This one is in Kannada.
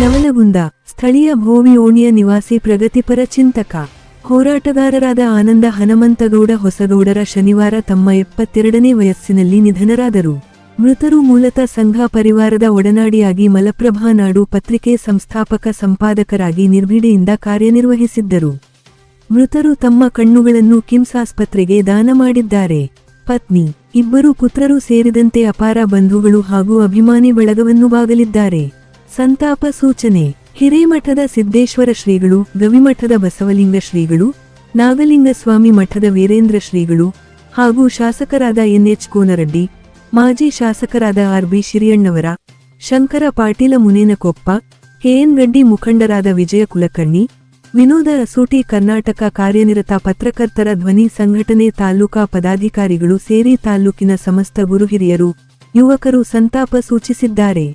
ನವಲಗುಂದ ಸ್ಥಳೀಯ ಭೋವಿ ಓಣಿಯ ನಿವಾಸಿ ಪ್ರಗತಿಪರ ಚಿಂತಕ. ಹೋರಾಟಗಾರರಾದ ಆನಂದ ಹನುಮಂತಗೌಡ ಹೊಸಗೌಡರ ಶನಿವಾರ ತಮ್ಮ ಎಪ್ಪತ್ತೆರಡನೇ ವಯಸ್ಸಿನಲ್ಲಿ ನಿಧನರಾದರು. ಮೃತರು ಮೂಲತಃ ಸಂಘ ಪರಿವಾರದ ಒಡನಾಡಿಯಾಗಿ ಮಲಪ್ರಭಾ ನಾಡು ಪತ್ರಿಕೆ ಸಂಸ್ಥಾಪಕ ಸಂಪಾದಕರಾಗಿ ನಿರ್ಭೀಡೆಯಿಂದ ಕಾರ್ಯನಿರ್ವಹಿಸಿದ್ದರು. ಮೃತರು ತಮ್ಮ ಕಣ್ಣುಗಳನ್ನು ಕಿಮ್ಸ್ ಆಸ್ಪತ್ರೆಗೆ ದಾನ ಮಾಡಿದ್ದಾರೆ. ಪತ್ನಿ, ಇಬ್ಬರು ಪುತ್ರರು ಸೇರಿದಂತೆ ಅಪಾರ ಬಂಧುಗಳು ಹಾಗೂ ಅಭಿಮಾನಿ ಬಳಗವನ್ನು ಬಾಗಲಿದ್ದಾರೆ. ಸಂತಾಪ ಸೂಚನೆ. ಹಿರೇಮಠದ ಸಿದ್ದೇಶ್ವರ ಶ್ರೀಗಳು, ಗವಿಮಠದ ಬಸವಲಿಂಗ ಶ್ರೀಗಳು, ನಾಗಲಿಂಗ ಸ್ವಾಮಿ ಮಠದ ವೀರೇಂದ್ರ ಶ್ರೀಗಳು ಹಾಗೂ ಶಾಸಕರಾದ ಎನ್ಎಚ್ ಕೋನರೆಡ್ಡಿ, ಮಾಜಿ ಶಾಸಕರಾದ R B Shiriyannavar, Shankar Patil Munenakoppa, KN Gaddi ಮುಖಂಡರಾದ ವಿಜಯ ಕುಲಕರ್ಣಿ, ವಿನೋದ ಅಸೂಟಿ ಕರ್ನಾಟಕ ಕಾರ್ಯನಿರತ ಪತ್ರಕರ್ತರ ಧ್ವನಿ ಸಂಘಟನೆ ತಾಲೂಕಾ ಪದಾಧಿಕಾರಿಗಳು ಸೇರಿ ತಾಲೂಕಿನ ಸಮಸ್ತ ಗುರುಹಿರಿಯರು ಯುವಕರು ಸಂತಾಪ ಸೂಚಿಸಿದ್ದಾರೆ.